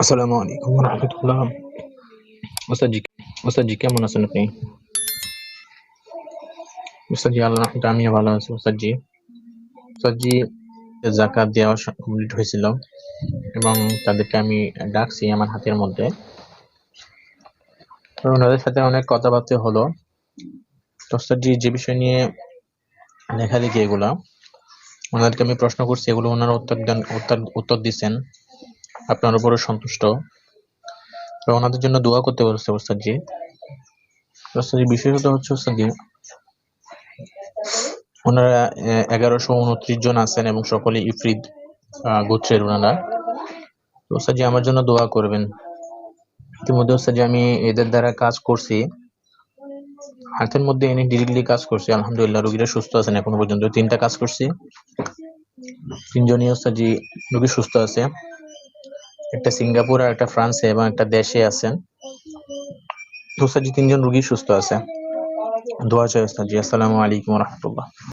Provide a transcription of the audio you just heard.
আসসালামু আলাইকুম রহমতুল্লাহ ওস্তাদজি ওস্তাদজি কেমন আছেন আপনি ওস্তাদজি আল্লাহ আমিও ভালো আছি ওস্তাদজি ওস্তাদজি জাকাত দেওয়া কমপ্লিট হয়েছিল এবং তাদেরকে আমি ডাকছি আমার হাতের মধ্যে তো ওনাদের সাথে অনেক কথাবার্তা হলো ওস্তাদজি যে বিষয় নিয়ে লেখা লেখালেখি এগুলা ওনাদেরকে আমি প্রশ্ন করছি এগুলো ওনারা উত্তর দেন উত্তর উত্তর দিচ্ছেন আপনার উপরও সন্তুষ্ট। ওনাদের জন্য দোয়া করতে বলছে ওস্তাদজি। ওস্তাদজি বিশেষত হচ্ছে ওস্তাদজি, ওনারা এগারোশো উনত্রিশ জন আছেন এবং সকলে ইফরিদ গোত্রের ওনারা। তো ওস্তাদজি আমার জন্য দোয়া করবেন। ইতিমধ্যে ওস্তাদজি আমি এদের দ্বারা কাজ করছি। হাতের মধ্যে এনে ডিরেক্টলি কাজ করছি। আলহামদুলিল্লাহ, রোগীরা সুস্থ আছেন এখনও পর্যন্ত। তিনটা কাজ করছি। তিনজনই ওস্তাদজি রোগী সুস্থ আছে। একটা সিঙ্গাপুর আর একটা ফ্রান্সে এবং একটা দেশে আছেন। তো জি তিনজন রুগী সুস্থ আছে। দোয়া চাই ওস্তাদজি। আসসালামু আলাইকুম রহমতুল্লাহ।